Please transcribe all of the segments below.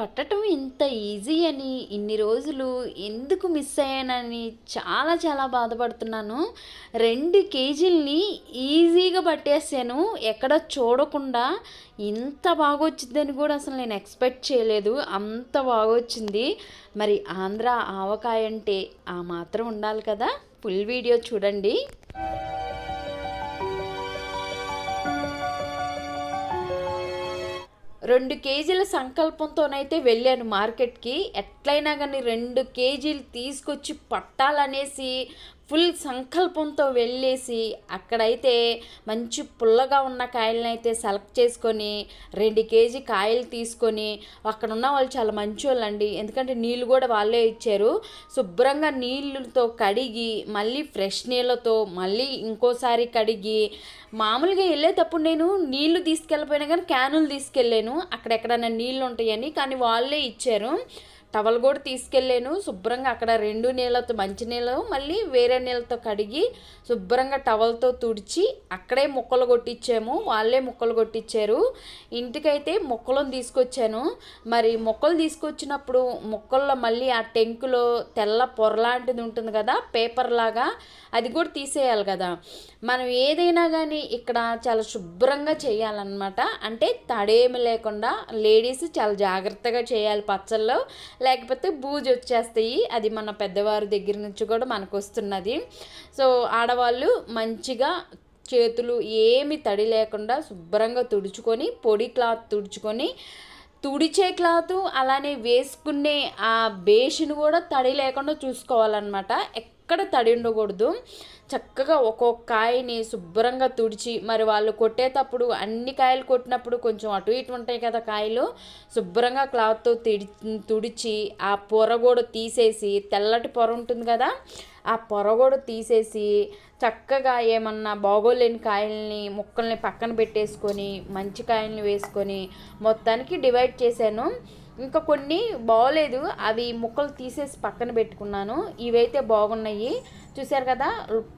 పట్టటం ఇంత ఈజీ అని ఇన్ని రోజులు ఎందుకు మిస్ అయ్యానని చాలా చాలా బాధపడుతున్నాను. రెండు కేజీలని ఈజీగా పట్టేసాను. ఎక్కడ చూడకుండా ఇంత బాగా వచ్చిందని కూడా అసలు నేను ఎక్స్పెక్ట్ చేయలేదు. అంత బాగా వచ్చింది మరి ఆంధ్ర ఆవకాయ అంటే ఆ మాత్రం ఉండాలి కదా? ఫుల్ వీడియో చూడండి. రెండు కేజీల సంకల్పంతోనైతే వెళ్ళాను మార్కెట్కి. ఎట్లయినా కానీ రెండు కేజీలు తీసుకొచ్చి పట్టాలనేసి ఫుల్ సంకల్పంతో వెళ్ళేసి అక్కడైతే మంచి పుల్లగా ఉన్న కాయలను అయితే సెలెక్ట్ చేసుకొని రెండు కేజీ కాయలు తీసుకొని అక్కడ ఉన్న వాళ్ళు చాలా మంచి వాళ్ళండి ఎందుకంటే నీళ్ళు కూడా వాళ్ళే ఇచ్చారు. శుభ్రంగా నీళ్ళతో కడిగి మళ్ళీ ఫ్రెష్ నీళ్ళతో మళ్ళీ ఇంకోసారి కడిగి మామూలుగా వెళ్ళేటప్పుడు నేను నీళ్ళు తీసుకెళ్ళిపోయినా కానీ క్యానులు తీసుకెళ్ళాను. అక్కడెక్కడైనా నీళ్ళు ఉంటాయని కానీ వాళ్ళే ఇచ్చారు. టవల్ కూడా తీసుకెళ్ళాను. శుభ్రంగా అక్కడ రెండు నీళ్ళతో మంచి నీళ్ళు మళ్ళీ వేరే నీళ్ళతో కడిగి శుభ్రంగా టవల్తో తుడిచి అక్కడే ముక్కలు కొట్టించాము. వాళ్ళే ముక్కలు కొట్టించారు. ఇంటికైతే మొక్కలను తీసుకొచ్చాను. మరి మొక్కలు తీసుకొచ్చినప్పుడు మొక్కల్లో మళ్ళీ ఆ టెంకులో తెల్ల పొరలాంటిది ఉంటుంది కదా పేపర్ లాగా అది కూడా తీసేయాలి కదా. మనం ఏదైనా కానీ ఇక్కడ చాలా శుభ్రంగా చేయాలన్నమాట. అంటే తడేమి లేకుండా లేడీస్ చాలా జాగ్రత్తగా చేయాలి పచ్చళ్ళు. లేకపోతే బూజు వచ్చేస్తాయి. అది మన పెద్దవారి దగ్గర నుంచి కూడా మనకు వస్తున్నది. సో ఆడవాళ్ళు మంచిగా చేతులు ఏమి తడి లేకుండా శుభ్రంగా తుడుచుకొని పొడి క్లాత్ తుడుచుకొని తుడిచే క్లాత్ అలానే వేసుకునే ఆ బేషిని కూడా తడి లేకుండా చూసుకోవాలన్నమాట. ఎక్కడ తడి ఉండకూడదు. చక్కగా ఒక్కొక్క కాయని శుభ్రంగా తుడిచి మరి వాళ్ళు కొట్టేటప్పుడు అన్ని కాయలు కొట్టినప్పుడు కొంచెం అటు ఇటు ఉంటాయి కదా కాయలు శుభ్రంగా క్లాత్తో తిడి తుడిచి ఆ పొర కూడా తీసేసి తెల్లటి పొర ఉంటుంది కదా ఆ పొర కూడా తీసేసి చక్కగా ఏమన్నా బాగోలేని కాయల్ని ముక్కల్ని పక్కన పెట్టేసుకొని మంచి కాయల్ని వేసుకొని మొత్తానికి డివైడ్ చేశాను. ఇంకా కొన్ని బాగోలేదు అవి ముక్కలు తీసేసి పక్కన పెట్టుకున్నాను. ఇవైతే బాగున్నాయి. చూసారు కదా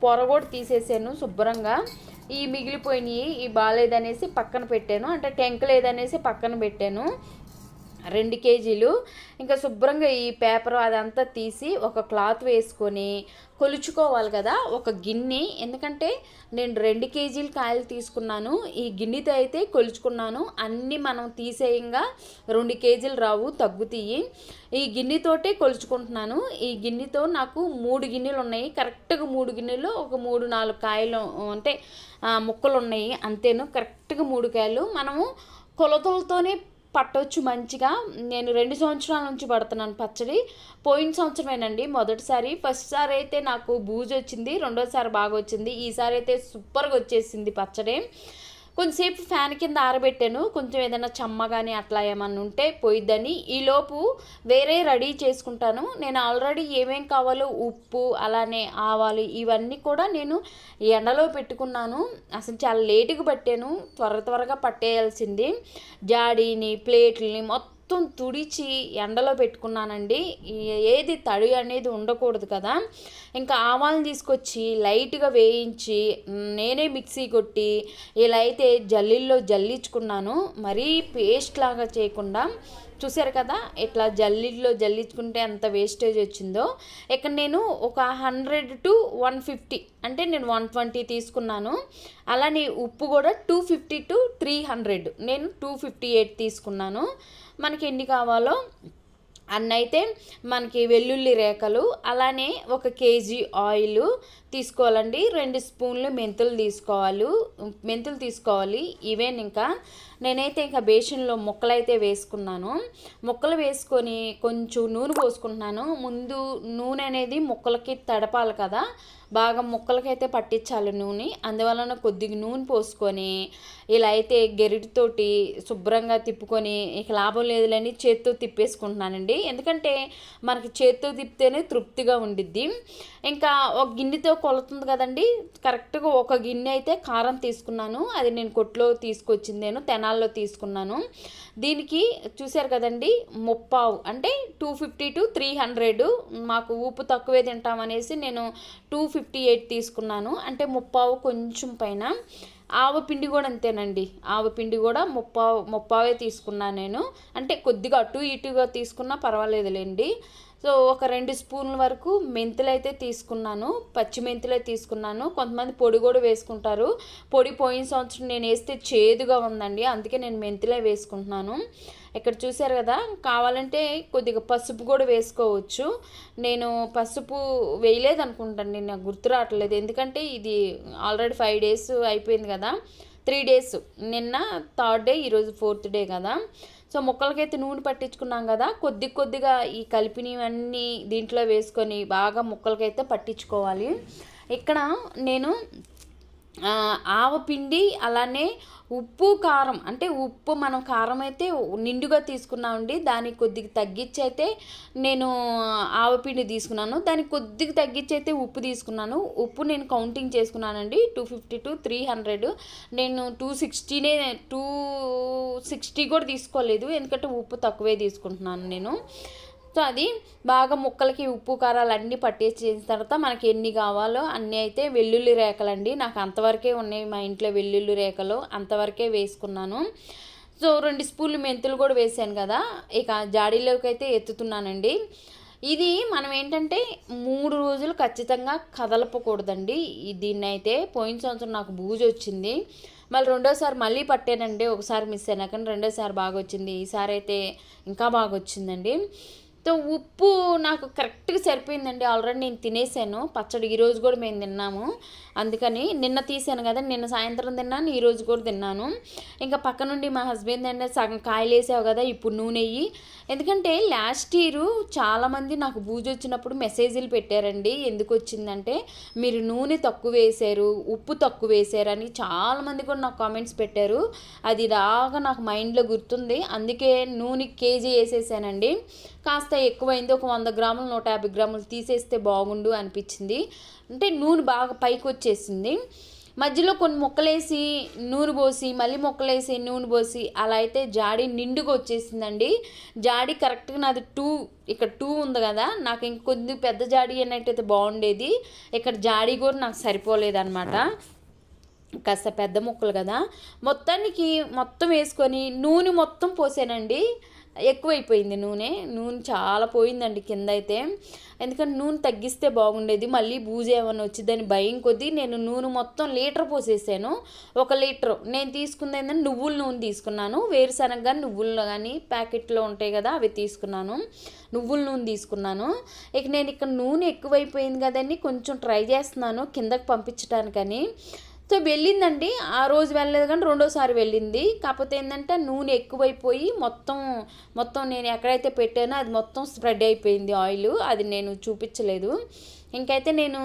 పొర కూడా తీసేసాను శుభ్రంగా. ఈ మిగిలిపోయినాయి ఈ బాగాలేదనేసి పక్కన పెట్టాను. అంటే టెంక లేదనేసి పక్కన పెట్టాను. రెండు కేజీలు. ఇంకా శుభ్రంగా ఈ పేపర్ అదంతా తీసి ఒక క్లాత్ వేసుకొని కొలుచుకోవాలి కదా ఒక గిన్నె. ఎందుకంటే నేను రెండు కేజీలు కాయలు తీసుకున్నాను. ఈ గిన్నెతో అయితే కొలుచుకున్నాను. అన్నీ మనం తీసేయంగా రెండు కేజీలు రావు తగ్గుతాయి. ఈ గిన్నెతోటే కొలుచుకుంటున్నాను. ఈ గిన్నెతో నాకు మూడు గిన్నెలు ఉన్నాయి. కరెక్ట్గా మూడు గిన్నెలు ఒక మూడు నాలుగు కాయలు అంటే ముక్కలు ఉన్నాయి. అంతేను. కరెక్ట్గా మూడు కాయలు. మనము కొలతలతోనే పట్టవచ్చు మంచిగా. నేను రెండు సంవత్సరాల నుంచి పడుతున్నాను పచ్చడి. పోయిన సంవత్సరమేనండి మొదటిసారి. ఫస్ట్ సారి అయితే నాకు బూజు వచ్చింది రెండోసారి బాగా వచ్చింది ఈసారి అయితే సూపర్గా వచ్చేసింది పచ్చడి. కొంచెంసేపు ఫ్యాన్ కింద ఆరబెట్టాను. కొంచెం ఏదైనా చెమ్మ కానీ అట్లా ఏమన్నా ఉంటే పోయిద్దని. ఈలోపు వేరే రెడీ చేసుకుంటాను. నేను ఆల్రెడీ ఏమేం కావాలో ఉప్పు అలానే ఆవాలు ఇవన్నీ కూడా నేను ఎండలో పెట్టుకున్నాను. అసలు చాలా లేటుగా పట్టాను. త్వర త్వరగా పట్టేయాల్సింది. జాడీని ప్లేట్లని మొత్తం మొత్తం తుడిచి ఎండలో పెట్టుకున్నానండి. ఏది తడి అనేది ఉండకూడదు కదా. ఇంకా ఆవాలను తీసుకొచ్చి లైట్గా వేయించి నేనే మిక్సీ కొట్టి ఇలా అయితే జల్లీల్లో జల్లించుకున్నాను. మరీ పేస్ట్ లాగా చేయకుండా చూసారు కదా ఇట్లా జల్లిలో జల్లించుకుంటే ఎంత వేస్టేజ్ వచ్చిందో. ఇక్కడ నేను ఒక హండ్రెడ్ టు వన్ ఫిఫ్టీ అంటే నేను వన్ ట్వంటీ తీసుకున్నాను. అలానే ఉప్పు కూడా two fifty to three hundred నేను టూ ఫిఫ్టీ ఎయిట్ తీసుకున్నాను. మనకి ఎన్ని కావాలో అన్నైతే మనకి వెల్లుల్లి రేఖలు అలానే ఒక కేజీ ఆయిల్ తీసుకోవాలండి. రెండు స్పూన్లు మెంతులు తీసుకోవాలి మెంతులు తీసుకోవాలి. ఇవేన్ ఇంకా నేనైతే ఇంకా బేషన్లో ముక్కలు అయితే వేసుకున్నాను. ముక్కలు వేసుకొని కొంచెం నూనె పోసుకుంటున్నాను. ముందు నూనె అనేది ముక్కలకి తడపాలి కదా. బాగా ముక్కలకైతే పట్టించాలి నూనె. అందువలన కొద్దిగా నూనె పోసుకొని ఇలా అయితే గెరిటితోటి శుభ్రంగా తిప్పుకొని ఇక లాభం లేదులేని చేత్తో తిప్పేసుకుంటున్నానండి. ఎందుకంటే మనకి చేత్తో తిప్పితేనే తృప్తిగా ఉండిద్ది. ఇంకా ఒక గిన్నెతో కొలుతుంది కదండి. కరెక్ట్గా ఒక గిన్నె అయితే కారం తీసుకున్నాను. అది నేను కొట్లో తీసుకొచ్చింది నేను తెనాల్లో తీసుకున్నాను. దీనికి చూశారు కదండి ముప్పావు. అంటే two fifty to three hundred మాకు ఉప్పు తక్కువే తింటామనేసి నేను టూ ఫిఫ్టీ ఎయిట్ తీసుకున్నాను. అంటే ముప్పావు కొంచెం పైన. ఆవపిండి కూడా అంతేనండి. ఆవపిండి కూడా ముప్పావు ముప్పావే తీసుకున్నాను నేను. అంటే కొద్దిగా అటు ఇటుగా తీసుకున్నా పర్వాలేదులేండి. సో ఒక రెండు స్పూన్ల వరకు మెంతులు అయితే తీసుకున్నాను పచ్చి మెంతులే తీసుకున్నాను. కొంతమంది పొడి కూడా వేసుకుంటారు. పొడి పోయిన సంవత్సరం నేను వేస్తే చేదుగా ఉందండి అందుకే నేను మెంతులే వేసుకుంటున్నాను. ఇక్కడ చూసారు కదా కావాలంటే కొద్దిగా పసుపు కూడా వేసుకోవచ్చు. నేను పసుపు వేయలేదు అనుకుంటాను నేను నాకు గుర్తు రావట్లేదు. ఎందుకంటే ఇది ఆల్రెడీ ఫైవ్ డేస్ అయిపోయింది కదా త్రీ డేస్. నిన్న థర్డ్ డే ఈరోజు ఫోర్త్ డే కదా. సో ముక్కలకైతే నూనె పట్టించుకున్నాం కదా కొద్ది కొద్దిగా ఈ కలిపినవన్నీ దీంట్లో వేసుకొని బాగా ముక్కలకైతే పట్టించుకోవాలి. ఇక్కడ నేను ఆవపిండి అలానే ఉప్పు కారం. అంటే ఉప్పు మనం కారం అయితే నిండుగా తీసుకున్నామండి దానికి కొద్దిగా తగ్గించి అయితే నేను ఆవపిండి తీసుకున్నాను. దానికి కొద్దిగా తగ్గించి అయితే ఉప్పు తీసుకున్నాను. ఉప్పు నేను కౌంటింగ్ చేసుకున్నానండి. Two fifty to three hundred. నేను టూ సిక్స్టీనే టూ సిక్స్టీ కూడా తీసుకోలేదు. ఎందుకంటే ఉప్పు తక్కువే తీసుకుంటున్నాను నేను. సో అది బాగా ముక్కలకి ఉప్పు కారాలు అన్నీ పట్టేసిన తర్వాత మనకి ఎన్ని కావాలో అన్నీ అయితే వెల్లుల్లి రేఖలండి నాకు అంతవరకే ఉన్నాయి మా ఇంట్లో వెల్లుల్లి రేఖలు అంతవరకే వేసుకున్నాను. సో రెండు స్పూన్లు మెంతులు కూడా వేసాను కదా ఇక జాడీలోకి అయితే ఎత్తుతున్నానండి. ఇది మనం ఏంటంటే మూడు రోజులు ఖచ్చితంగా కదలపకూడదండి. దీన్ని అయితే పోయిన సంవత్సరం నాకు బూజు వచ్చింది. మళ్ళీ రెండోసారి మళ్ళీ పట్టానండి ఒకసారి మిస్ అయినా కానీ రెండోసారి బాగా వచ్చింది ఈసారి అయితే ఇంకా బాగా వచ్చిందండి సో ఉప్పు నాకు కరెక్ట్గా సరిపోయిందండి. ఆల్రెడీ నేను తినేసాను. పచ్చడి ఈరోజు కూడా మేము తిన్నాము. అందుకని నిన్న తీసాను కదా నిన్న సాయంత్రం తిన్నాను ఈరోజు కూడా తిన్నాను. ఇంకా పక్క నుండి మా హస్బెండ్ అంటే సగం కాయలు వేసావు కదా ఇప్పుడు నూనె ఎందుకంటే లాస్ట్ ఇయర్ చాలామంది నాకు బూజు వచ్చినప్పుడు మెసేజ్లు పెట్టారండి. ఎందుకు వచ్చిందంటే మీరు నూనె తక్కువ వేసారు ఉప్పు తక్కువ వేసారని చాలామంది కూడా నాకు కామెంట్స్ పెట్టారు. అది రాగా నాకు మైండ్లో గుర్తుంది. అందుకే నూనె కేజీ వేసేసానండి. కాస్త ఎక్కువైంది. ఒక వంద గ్రాములు నూట యాభై గ్రాములు తీసేస్తే బాగుండు అనిపించింది. అంటే నూనె బాగా పైకి వచ్చేసింది మధ్యలో కొన్ని మొక్కలేసి నూనె పోసి మళ్ళీ మొక్కలేసి నూనె పోసి అలా అయితే జాడీ నిండుగా వచ్చేసిందండి జాడీ కరెక్ట్గా నాది టూ ఇక్కడ టూ ఉంది కదా. నాకు ఇంకొద్ది పెద్ద జాడీ అన్నట్టయితే బాగుండేది. ఇక్కడ జాడీ కూడా నాకు సరిపోలేదన్నమాట. కాస్త పెద్ద ముక్కలు కదా. మొత్తానికి మొత్తం వేసుకొని నూనె మొత్తం పోసానండి. ఎక్కువైపోయింది నూనె. నూనె చాలా పోయిందండి కింద అయితే ఎందుకంటే నూనె తగ్గిస్తే బాగుండేది. మళ్ళీ బూజు ఏమైనా వచ్చిందని భయం కొద్దీ నేను నూనె మొత్తం లీటర్ పోసేసాను. ఒక లీటర్. నేను తీసుకుంది ఏంటంటే నువ్వుల నూనె తీసుకున్నాను. వేరుశనగ కానీ నువ్వులు కానీ ప్యాకెట్లో ఉంటాయి కదా అవి తీసుకున్నాను. నువ్వుల నూనె తీసుకున్నాను. ఇక నేను ఇక్కడ నూనె ఎక్కువైపోయింది కదండి కొంచెం ట్రై చేస్తున్నాను కిందకి పంపించడానికని సో వెళ్ళిందండి. ఆ రోజు వెళ్ళలేదు కానీ రెండోసారి వెళ్ళింది. కాకపోతే ఏంటంటే నూనె ఎక్కువైపోయి మొత్తం మొత్తం నేను ఎక్కడైతే పెట్టానో అది మొత్తం స్ప్రెడ్ అయిపోయింది ఆయిల్. అది నేను చూపించలేదు. ఇంకైతే నేను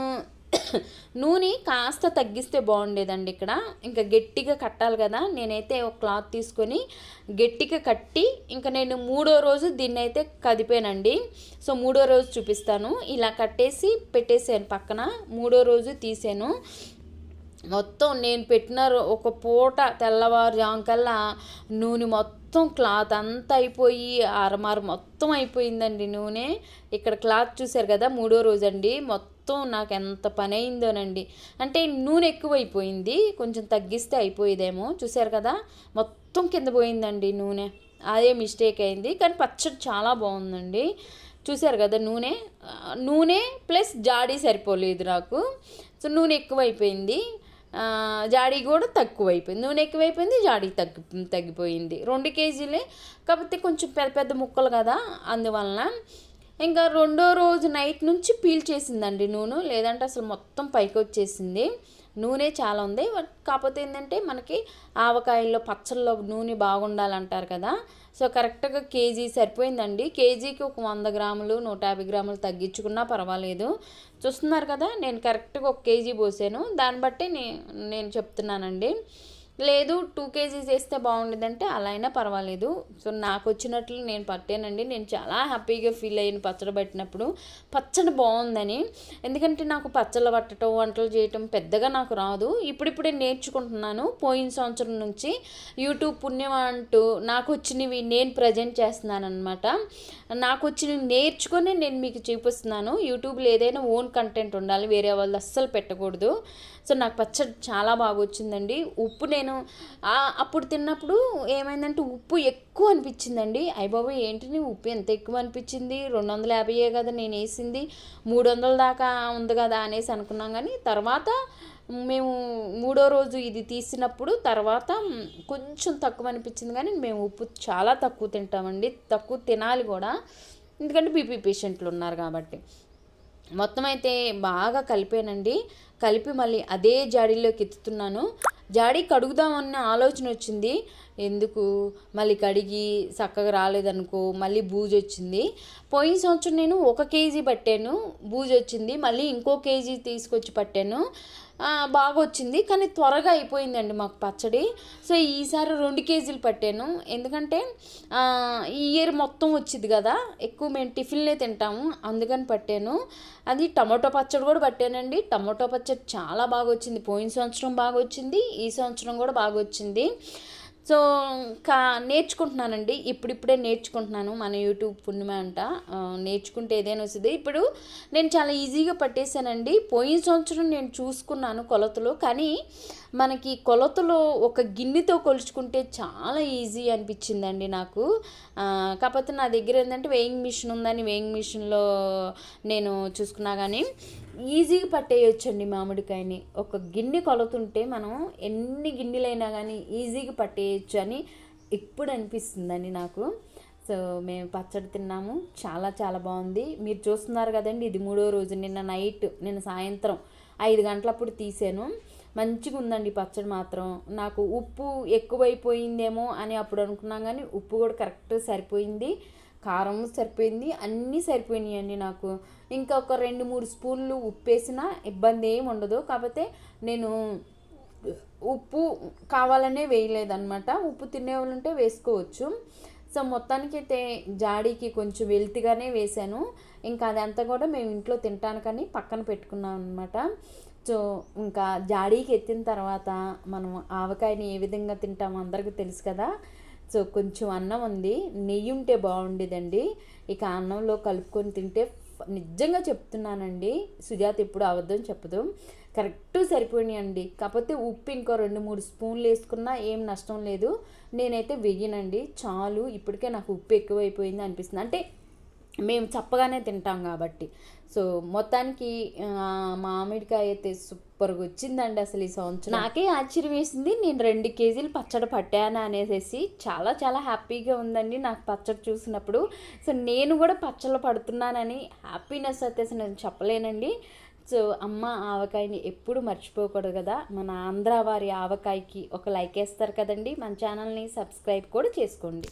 నూనె కాస్త తగ్గిస్తే బాగుండేదండి ఇక్కడ. ఇంకా గట్టిగా కట్టాలి కదా. నేనైతే ఒక క్లాత్ తీసుకొని గట్టిగా కట్టి ఇంకా నేను మూడో రోజు దీన్ని అయితే కదిపానండి. సో మూడో రోజు చూపిస్తాను. ఇలా కట్టేసి పెట్టేసాను పక్కన. మూడో రోజు తీసాను. మొత్తం నేను పెట్టిన ఒక పూట తెల్లవారుజాముకల్లా నూనె మొత్తం క్లాత్ అంతా అయిపోయి అరమారు మొత్తం అయిపోయిందండి నూనె. ఇక్కడ క్లాత్ చూసారు కదా మూడో రోజు అండి మొత్తం నాకు ఎంత పని అయిందోనండి అంటే నూనె ఎక్కువైపోయింది. కొంచెం తగ్గిస్తే అయిపోయేదేమో. చూసారు కదా? మొత్తం కింద పోయిందండి నూనె. అదే మిస్టేక్ అయింది. కానీ పచ్చడి చాలా బాగుందండి. చూసారు కదా నూనె? నూనె ప్లస్ జాడీ సరిపోలేదు నాకు. సో నూనె ఎక్కువైపోయింది. జాడీ కూడా తక్కువైపోయింది. నూనె ఎక్కువైపోయింది జాడీ తగ్గి తగ్గిపోయింది. రెండు కేజీలే. కాకపోతే కొంచెం పెద్ద పెద్ద ముక్కలు కదా. అందువలన ఇంకా రెండో రోజు నైట్ నుంచి పీల్ చేసిందండి నూనె. లేదంటే అసలు మొత్తం పైకి వచ్చేసింది. నూనె చాలా ఉంది. బట్ కాకపోతే ఏంటంటే మనకి ఆవకాయల్లో పచ్చళ్ళలో నూనె బాగుండాలంటారు కదా. సో కరెక్ట్గా కేజీ సరిపోయిందండి. కేజీకి ఒక వంద గ్రాములు నూట యాభై గ్రాములు తగ్గించుకున్నా పర్వాలేదు. చూస్తున్నారు కదా నేను కరెక్ట్గా ఒక కేజీ పోసాను. దాన్ని బట్టి నేను చెప్తున్నానండి. లేదు టూ కేజీస్ వేస్తే బాగుండేదంటే అలా అయినా పర్వాలేదు. సో నాకు వచ్చినట్లు నేను పట్టానండి. నేను చాలా హ్యాపీగా ఫీల్ అయ్యాను పచ్చడి పట్టినప్పుడు. పచ్చడి బాగుందని. ఎందుకంటే నాకు పచ్చళ్ళు పట్టడం వంటలు చేయటం పెద్దగా నాకు రాదు. ఇప్పుడిప్పుడే నేర్చుకుంటున్నాను. పోయిన సంవత్సరం నుంచి యూట్యూబ్ పుణ్యం అంటూ నాకు వచ్చినవి నేను ప్రజెంట్ చేస్తున్నాను అనమాట నాకు వచ్చినవి నేర్చుకొని నేను మీకు చూపిస్తున్నాను. యూట్యూబ్లో ఏదైనా ఓన్ కంటెంట్ ఉండాలి. వేరే వాళ్ళు అస్సలు పెట్టకూడదు. సో నాకు పచ్చడి చాలా బాగా వచ్చిందండి. ఉప్పు నేను అప్పుడు తిన్నప్పుడు ఏమైందంటే ఉప్పు ఎక్కువ అనిపించిందండి. అయ్యబాబు ఏంటి ఉప్పు ఎంత ఎక్కువ అనిపించింది? రెండు వందల యాభైయే కదా నేను వేసింది. మూడు వందల దాకా ఉంది కదా అనేసి అనుకున్నాం కానీ తర్వాత మేము మూడో రోజు ఇది తీసినప్పుడు తర్వాత కొంచెం తక్కువ అనిపించింది కానీ మేము ఉప్పు చాలా తక్కువ తింటామండి. తక్కువ తినాలి కూడా. ఎందుకంటే బీపీ పేషెంట్లు ఉన్నారు కాబట్టి. మొత్తం అయితే బాగా కలిపానండి. కలిపి మళ్ళీ అదే జాడీలోకి ఎత్తుతున్నాను. జాడి కడుగుదామన్న ఆలోచన వచ్చింది. ఎందుకు? మళ్ళీ కడిగి చక్కగా రాలేదనుకో మళ్ళీ బూజు వచ్చింది. పోయిన సంవత్సరం నేను ఒక కేజీ పట్టాను బూజు వచ్చింది. మళ్ళీ ఇంకో కేజీ తీసుకొచ్చి పట్టాను. బాగా వచ్చింది కానీ త్వరగా అయిపోయిందండి మాకు పచ్చడి. సో ఈసారి రెండు కేజీలు పట్టాను. ఎందుకంటే ఈ ఇయర్ మొత్తం వచ్చింది కదా. ఎక్కువ మేము టిఫిన్లే తింటాము. అందుకని పట్టాను. అది టమాటో పచ్చడి కూడా పట్టానండి. టమాటో పచ్చడి చాలా బాగా వచ్చింది పోయిన సంవత్సరం బాగా వచ్చింది ఈ సంవత్సరం కూడా బాగా వచ్చింది సో కా నేర్చుకుంటున్నానండి. ఇప్పుడిప్పుడే నేర్చుకుంటున్నాను. మన యూట్యూబ్ పుణ్యమ అంట. నేర్చుకుంటే ఏదైనా వస్తుంది. ఇప్పుడు నేను చాలా ఈజీగా పట్టేశానండి. పోయిన సంవత్సరం నేను చూసుకున్నాను కొలతలు. కానీ మనకి కొలతలు ఒక గిన్నెతో కొలుచుకుంటే చాలా ఈజీ అనిపించిందండి నాకు. కాకపోతే నా దగ్గర ఏంటంటే వేయింగ్ మిషన్ ఉందని వేయింగ్ మిషన్లో నేను చూసుకున్నా కానీ ఈజీగా పట్టేయొచ్చండి మామిడికాయని. ఒక గిన్నె కొలుతుంటే మనం ఎన్ని గిన్నెలైనా కానీ ఈజీగా పట్టేయచ్చు అని ఇప్పుడు అనిపిస్తుందండి నాకు. సో మేము పచ్చడి తిన్నాము. చాలా చాలా బాగుంది. మీరు చూస్తున్నారు కదండి ఇది మూడో రోజు. నిన్న నైట్ నిన్న సాయంత్రం ఐదు గంటలప్పుడు తీసాను. మంచిగా ఉందండి పచ్చడి మాత్రం. నాకు ఉప్పు ఎక్కువైపోయిందేమో అని అప్పుడు అనుకున్నాం కానీ ఉప్పు కూడా కరెక్ట్ సరిపోయింది. కారం సరిపోయింది అన్నీ సరిపోయినాయండి నాకు. ఇంకా ఒక రెండు మూడు స్పూన్లు ఉప్పు వేసినా ఇబ్బంది ఏమి ఉండదు. కాకపోతే నేను ఉప్పు కావాలనే వేయలేదన్నమాట. ఉప్పు తినేవాళ్ళు ఉంటే వేసుకోవచ్చు. సో మొత్తానికైతే జాడీకి కొంచెం వెల్తిగానే వేశాను. ఇంకా అదంతా కూడా మేము ఇంట్లో తింటాను కానీ పక్కన పెట్టుకున్నాం అనమాట సో ఇంకా జాడీకి ఎత్తిన తర్వాత మనం ఆవకాయని ఏ విధంగా తింటామో అందరికీ తెలుసు కదా. సో కొంచెం అన్నం ఉంది నెయ్యి ఉంటే బాగుండేదండి. ఇక అన్నంలో కలుపుకొని తింటే నిజంగా చెప్తున్నానండి సుజాత ఎప్పుడు అవద్దని చెప్పదు. కరెక్ట్ సరిపోయినాయండి. కాకపోతే ఉప్పు ఇంకో రెండు మూడు స్పూన్లు వేసుకున్నా ఏం నష్టం లేదు. నేనైతే వెయ్యనండి. చాలు ఇప్పటికే నాకు ఉప్పు ఎక్కువైపోయింది అనిపిస్తుంది. అంటే మేము చప్పగానే తింటాం కాబట్టి. సో మొత్తానికి మామిడికాయ అయితే సూపర్గా వచ్చిందండి అసలు ఈ సంవత్సరం. నాకే ఆశ్చర్యం వేసింది నేను రెండు కేజీలు పచ్చడి పట్టాను అనేసి చాలా చాలా హ్యాపీగా ఉందండి నాకు పచ్చడి చూసినప్పుడు. సో నేను కూడా పచ్చళ్ళు పడుతున్నానని హ్యాపీనెస్ అయితే నేను చెప్పలేనండి. సో అమ్మ ఆవకాయని ఎప్పుడు మర్చిపోకూడదు కదా. మన ఆంధ్ర వారి ఆవకాయకి ఒక లైక్ వేస్తారు కదండి. మన ఛానల్ని సబ్స్క్రైబ్ కూడా చేసుకోండి.